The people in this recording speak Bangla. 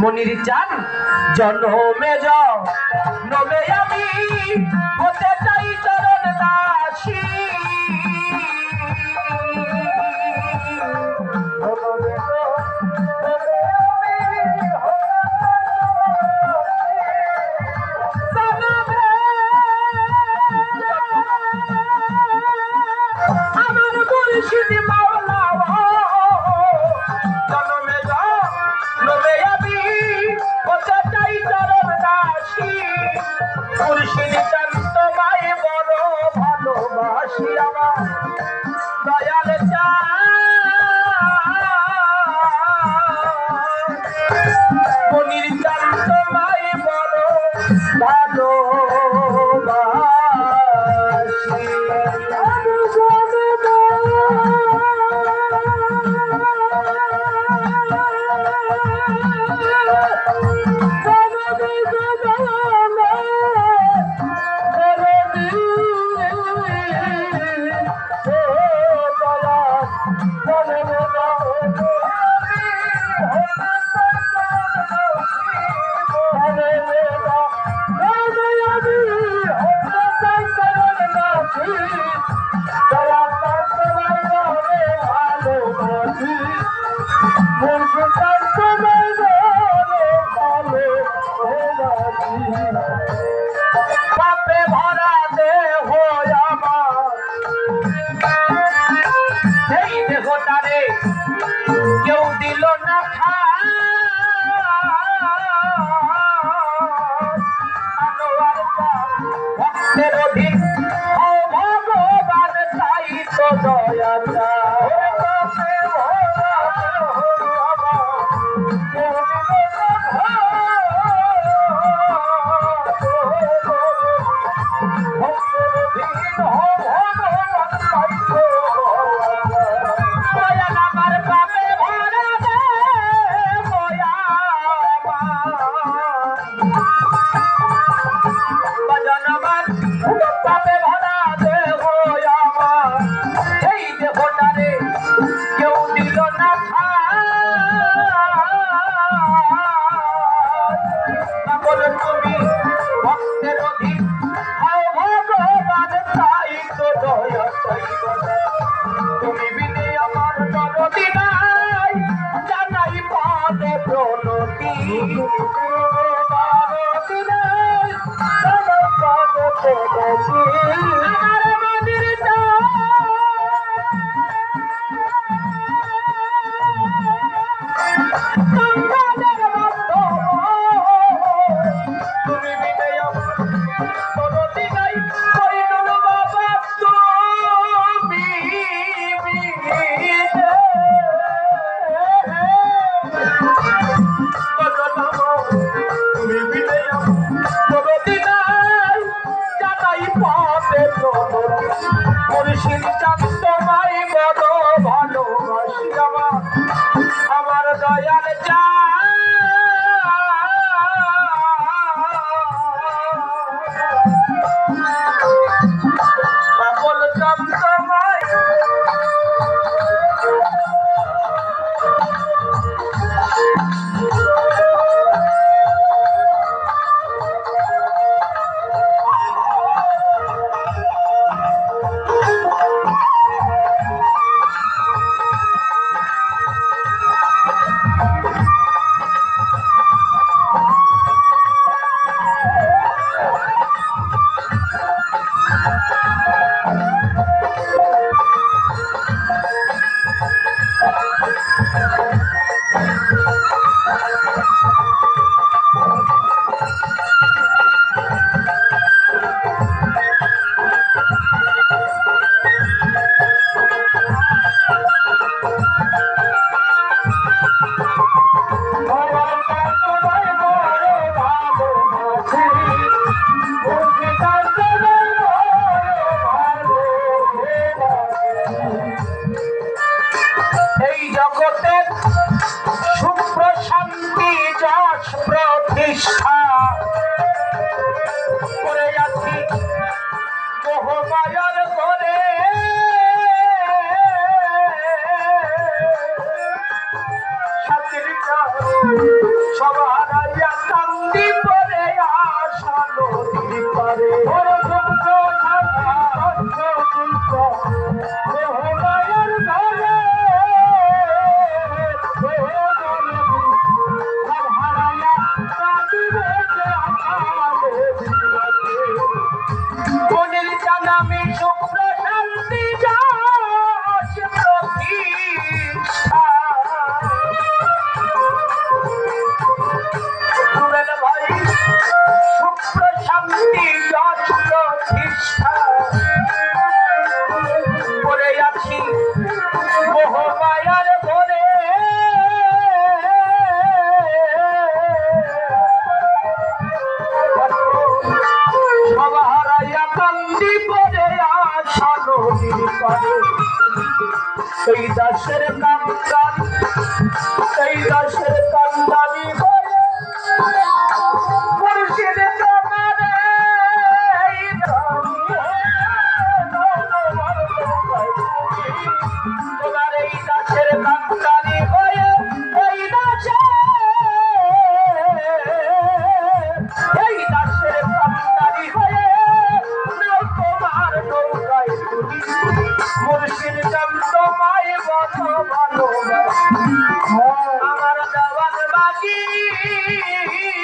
মনির চান জন্মে যাও নবে আমি হতে চাই চরণ দাসী মনির চান তোমায় বড় ভালোবাসি পাপে ভরা দেহ আমার। সেই দেহটারে কেউ দিল না পাগল তুমি ভক্তের অধীন ভগবান, তাই তো দয়া। তুমি বিনে আমার দরদি নাই, জানাই পাদে প্রণতি। পাদে প্রণতি। ya le ya সবার কান্দি পরে আসলো পারে। ইচ্ছা করে আছি মোহমায়ার ঘরে। সবারাইয়া কান্দি পরে আশা নদীর পারে সেই দাসের কান পাখি